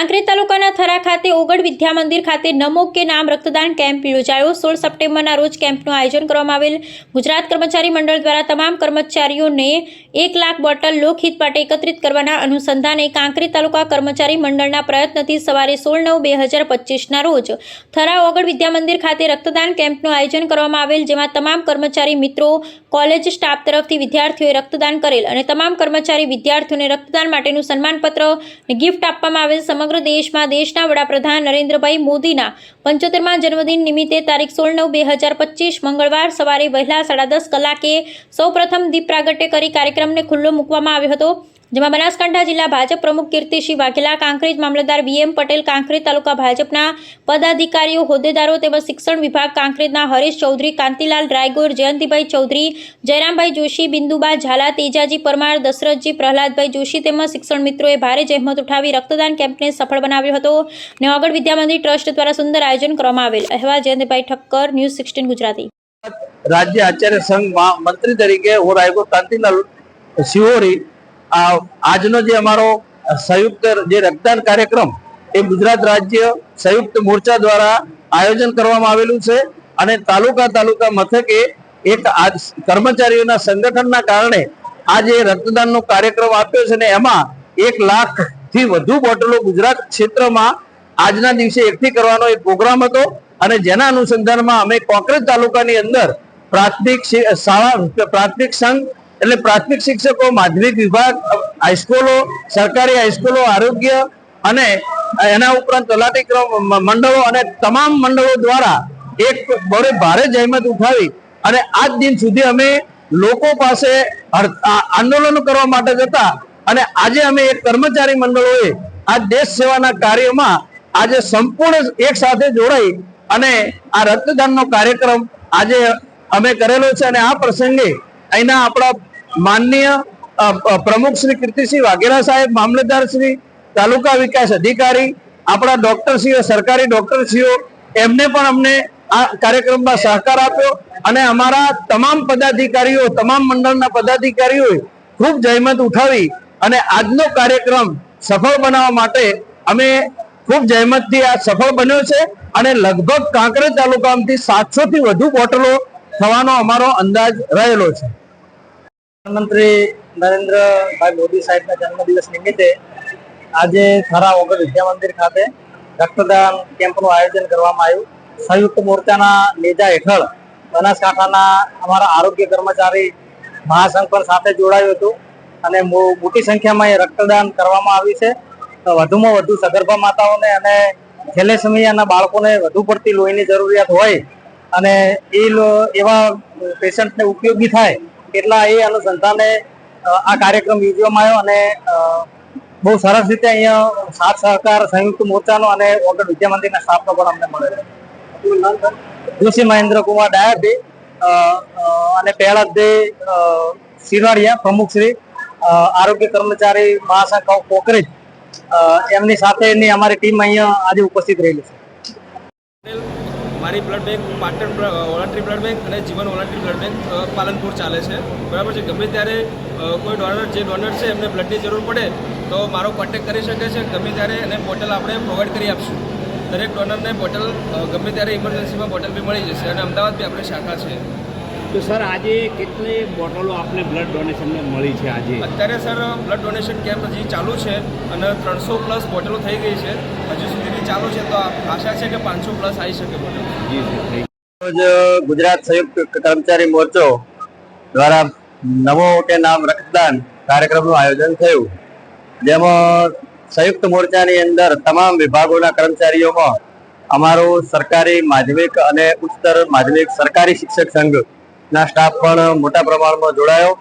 કાંકરેજ તાલુકાના થરા ખાતે ઓગળ વિદ્યા મંદિર ખાતે નમો કે નામ રક્તદાન કેમ્પ યોજાયો. સોળ સપ્ટેમ્બરના રોજ કેમ્પનું આયોજન કરવામાં આવેલ. ગુજરાત કર્મચારી મંડળ દ્વારા તમામ કર્મચારીઓને એક લાખ બોટલ લોકહિત માટે એકત્રિત કરવાના અનુસંધાને કાંકરી તાલુકા કર્મચારી મંડળના પ્રયત્નથી સવારે સોળ નવ બે હજાર પચીસના રોજ થરા ઓગળ વિદ્યા મંદિર ખાતે રક્તદાન કેમ્પનું આયોજન કરવામાં આવેલ, જેમાં તમામ કર્મચારી મિત્રો, કોલેજ સ્ટાફ તરફથી વિદ્યાર્થીઓએ રક્તદાન કરેલ અને તમામ કર્મચારી વિદ્યાર્થીઓને રક્તદાન માટેનું સન્માનપત્ર ગિફ્ટ આપવામાં આવેલ. સમગ્ર દેશમાં દેશના વડાપ્રધાન નરેન્દ્રભાઈ મોદીના પંચોતેરમા જન્મદિન નિમિત્તે તારીખ સોળ નવ બે હજાર પચીસ મંગળવાર સવારે વહેલા સાડા દસ કલાકે સૌપ્રથમ દીપ પ્રાગટ્ય કરી કાર્યક્રમને ખુલ્લો મૂકવામાં આવ્યો હતો. જેમાં બનાસકાંઠા જિલ્લા ભાજપ પ્રમુખ કીર્તિસિંહ વાઘેલા, કાંકરેજ મામલતદાર વીએમ પટેલ, કાંકરેજ તાલુકા ભાજપના પદાધિકારીઓ, હોદ્દેદારો તેમજ શિક્ષણ વિભાગ કાંકરેજના હરીશ ચૌધરી, કાંતિલાલ રાયગોર, જયંતિભાઈ ચૌધરી, જયરામભાઈ જોશી, બિંદુબા ઝાલા, તેજાજી પરમાર, દશરથજી પ્રહલાદભાઈ જોશી તેમજ શિક્ષણ મિત્રોએ ભારે જહેમત ઉઠાવી રક્તદાન કેમ્પને સફળ બનાવ્યો હતો. અને ઓગળ વિદ્યામંદિર ટ્રસ્ટ દ્વારા સુંદર આયોજન કરવામાં આવેલ. અહેવાલ જયંતભાઈ ઠક્કર, ન્યૂઝ સિક્સટીન ગુજરાતી. રાજ્ય આચાર્ય સંઘ મંત્રી તરીકે હું રાયગોર કાંતિલાલ શિહોરી આજનો જે અમારો સંયુક્ત જે રક્તદાન કાર્યક્રમ, એ ગુજરાત રાજ્ય સંયુક્ત મોરચા દ્વારા આયોજન કરવામાં આવેલું છે અને તાલુકા તાલુકા મથકે એક કર્મચારીઓના સંગઠનના કારણે આ જે રક્તદાનનો કાર્યક્રમ આપ્યો છે ને એમાં એક લાખથી વધુ બોટલો ગુજરાત ક્ષેત્રમાં આજના દિવસે એકઠી કરવાનો એક પ્રોગ્રામ હતો અને જેના અનુસંધાનમાં અમે કોંકરેજ તાલુકાની અંદર પ્રાથમિક શાળા પ્રાથમિક સંઘ એટલે પ્રાથમિક શિક્ષકો, માધ્યમિક વિભાગ, હાઈસ્કૂલો, સરકારી હાઈસ્કૂલો, આરોગ્ય અને એના ઉપરાંત તલાટી મંડળો અને તમામ મંડળો દ્વારા એક બહુ ભારે જહેમત ઉઠાવી અને આજ દિન સુધી અમે લોકો પાસે આંદોલનો કરવા માટે જતા અને આજે અમે એક કર્મચારી મંડળોએ આ દેશ સેવાના કાર્યમાં આજે સંપૂર્ણ એક સાથે જોડાઈ અને આ રક્તદાનનો કાર્યક્રમ આજે અમે કરેલો છે અને આ પ્રસંગે અહીંના આપણા માનનીય પ્રમુખ શ્રી કીર્તિસિંહ વાઘેલા સાહેબ, મામલતદાર શ્રી, તાલુકા વિકાસ અધિકારી, આપણા ડોક્ટરશ્રીઓ, સરકારી ડોક્ટરશ્રીઓ, એમને પણ અમને આ કાર્યક્રમમાં સહકાર આપ્યો અને અમારા તમામ પદાધિકારીઓ, તમામ મંડળના પદાધિકારીઓએ ખૂબ જહેમત ઉઠાવી અને આજનો કાર્યક્રમ સફળ બનાવવા માટે અમે ખૂબ જહેમતથી આ સફળ બન્યો છે અને લગભગ કાંકરેજ તાલુકામાંથી સાતસો થી વધુ બોટલો થવાનો અમારો અંદાજ રહેલો છે. પ્રધાનમંત્રી નરેન્દ્રભાઈ મોદી સાહેબના જન્મદિવસ નિમિત્તે આજે થરા વગર વિદ્યા મંદિર ખાતે રક્તદાન કેમ્પનું આયોજન કરવામાં આવ્યું. સંયુક્ત મોરચાના નેજા હેઠળ બનાસકાંઠાના અમારા આરોગ્ય કર્મચારી મહાસંઘ પણ સાથે જોડાયું હતું અને મોટી સંખ્યામાં એ રક્તદાન કરવામાં આવ્યું છે. વધુમાં વધુ સગર્ભા માતાઓને અને થેલેસેમિયાના બાળકોને વધુ પડતી લોહીની જરૂરિયાત હોય અને એ એવા પેશન્ટને ઉપયોગી થાય એટલા એ અનુસંધાને આ કાર્યક્રમ યોજવામાં આવ્યો અને બહુ સરસ રીતે અહીંયા સાથ સહકાર સંયુક્ત મોરચાનો અને વગર વિદ્યા મંદિરના સ્ટાફનો પણ અમને મળેલો જોશી મહેન્દ્ર કુમાર ડાયાભાઈ અ, અ, અને પહેલા શિરવાડિયા પ્રમુખશ્રી આરોગ્ય કર્મચારી મહાસંઘ કોકરેજ એમની સાથેની અમારી ટીમ અહીંયા આજે ઉપસ્થિત રહેલી છે. મારી blood bank Patan voluntary blood bank અને જીવન વોલન્ટરી બ્લડ બેંક પાલનપુર ચાલે છે. બરાબર છે? ગમે ત્યારે કોઈ ડોનર જે ડોનર છે એમને બ્લડની જરૂર પડે તો મારો કોન્ટેક્ટ કરી શકે છે. ગમે ત્યારે એને બોટલ આપણે પ્રોવાઈડ કરી આપશું. દરેક ડોનરને બોટલ ગમે ત્યારે ઇમરજન્સીમાં બોટલ બી મળી જશે અને અમદાવાદ બી આપણે શાખા છે. તો સર આજે કેટલી બોટલો આપને બ્લડ ડોનેશનને મળી છે આજે? અત્યારે સર બ્લડ ડોનેશન કેમ્પ હજી ચાલુ છે અને ત્રણસો પ્લસ બોટલો થઈ ગઈ છે. હજુ સુધીની ચાલુ છે તો આશા છે કે પાંચસો પ્લસ આવી શકે ગુજરાત સંયુક્ત કર્મચારી મોરચો દ્વારા નમો કે નામ રક્તદાન કાર્યક્રમનું આયોજન થયું. જેમાં સંયુક્ત મોરચાની અંદર તમામ વિભાગોના કર્મચારીઓમાં અમારું સરકારી માધ્યમિક અને ઉચ્ચતર માધ્યમિક સરકારી શિક્ષક સંઘના સ્ટાફ પણ મોટા પ્રમાણમાં જોડાયો.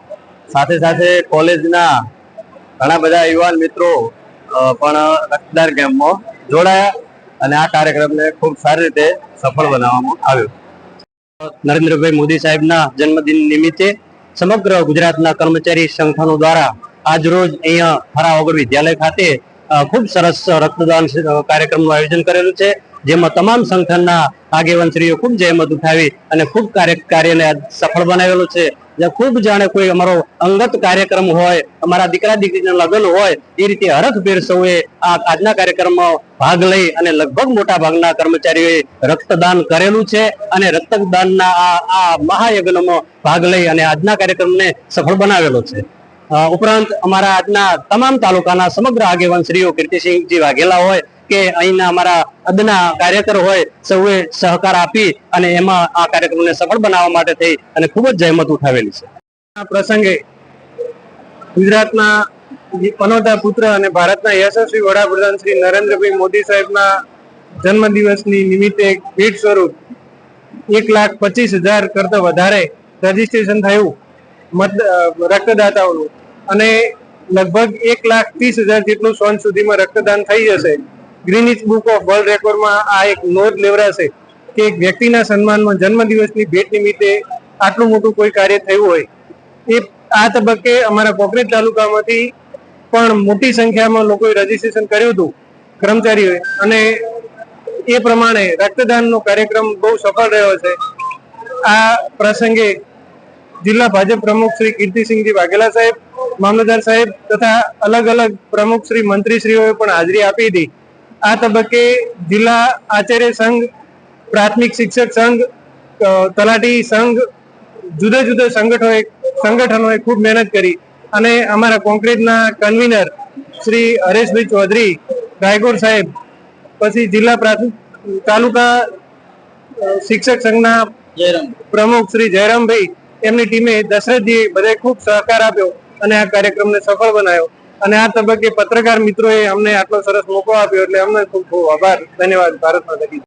સાથે સાથે કોલેજના ઘણા બધા યુવાન મિત્રો પણ રક્તદાન કેમ્પમાં જોડાયા અને આ કાર્યક્રમને ખૂબ સારી રીતે સફળ બનાવવામાં આવ્યો. નરેન્દ્રભાઈ મોદી સાહેબના જન્મદિન નિમિત્તે સમગ્ર ગુજરાતના કર્મચારી સંગઠનો દ્વારા આજ રોજ અહીંયા ફરાવગર વિદ્યાલય ખાતે ખૂબ સરસ રક્તદાન કાર્યક્રમનું આયોજન કરેલું છે, જેમાં તમામ સંગઠનના આગેવાનશ્રીઓ ખૂબ જહેમત ઉઠાવી અને ખૂબ કાર્ય, કાર્યને સફળ બનાવેલું છે. જે ખૂબ જાણે કોઈ અમારો અંગત કાર્યક્રમ હોય, અમારા દીકરા દીકરીના લગ્ન હોય, એ રીતે હરખભેર સૌએ આ આજના કાર્યક્રમમાં ભાગ લઈ અને લગભગ મોટા ભાગના કર્મચારીઓએ રક્તદાન કરેલું છે અને રક્તદાનના આ આ મહાયજ્ઞમાં ભાગ લઈ અને આજના કાર્યક્રમને સફળ બનાવેલો છે. ઉપરાંત અમારા આજના તમામ તાલુકાના સમગ્ર આગેવાન શ્રીઓ કીર્તિસિંહજી વાઘેલા હોય કે અહીંના અમારા અદના કાર્યકર હોય, સૌએ સહકાર આપી અને એમાં આ કાર્યક્રમને સફળ બનાવવા માટે થઈ અને ખૂબ જ જહેમત ઉઠાવેલી છે. આ પ્રસંગે ગુજરાતના પનોતા પુત્ર અને ભારતના યશસ્વી વડાપ્રધાન શ્રી નરેન્દ્રભાઈ મોદી સાહેબના જન્મદિવસની નિમિત્તે ભેટ સ્વરૂપ એક લાખ પચીસ હજાર કરતા વધારે રજીસ્ટ્રેશન થયું મત રક્તદાતાઓનું. અને લગભગ એક લાખ ત્રીસ હજાર જેટલું સોન સુધીમાં રક્તદાન થઈ જશે. ગ્રીનિચ બુક ઓફ વર્લ્ડ રેકોર્ડમાં આ એક નોંધ લેવડાશે કે એક વ્યક્તિના સન્માનમાં જન્મદિવસની ભેટ નિમિત્તે આટલું મોટું કોઈ કાર્ય થયું હોય. એ આ તબક્કે અમારા કોકરેજ તાલુકામાંથી પણ મોટી સંખ્યામાં લોકોએ રજીસ્ટ્રેશન કર્યું હતું કર્મચારીઓએ. અને એ પ્રમાણે રક્તદાનનો કાર્યક્રમ બહુ સફળ રહ્યો છે. આ પ્રસંગે જિલ્લા ભાજપ પ્રમુખ શ્રી કીર્તિસિંહજી વાઘેલા સાહેબ, મામલતદાર સાહેબ તથા અલગ અલગ પ્રમુખ શ્રી મંત્રીશ્રીઓએ પણ હાજરી આપી હતી. આ તબક્કે જિલ્લા આચાર્ય સંઘ પ્રાથમિક શિક્ષક સંઘ તલાટી સંઘ જુદા જુદા સંગઠનોએ સંગઠનોએ ખૂબ મહેનત કરી. અને અમારા કોન્ક્રીટના કન્વીનર શ્રી હરેશભાઈ ચૌધરી ગાયકોર સાહેબ પછી જિલ્લા પ્રાથમિક તાલુકા શિક્ષક સંઘના પ્રમુખ શ્રી જયરામભાઈ એમની ટીમે દશરથજીએ બધે ખૂબ સહકાર આપ્યો અને આ કાર્યક્રમને સફળ બનાવ્યો. અને આ તબક્કે પત્રકાર મિત્રોએ અમને આટલો સરસ મોકો આપ્યો એટલે અમને ખૂબ ખૂબ આભાર ધન્યવાદ ભારત માતા.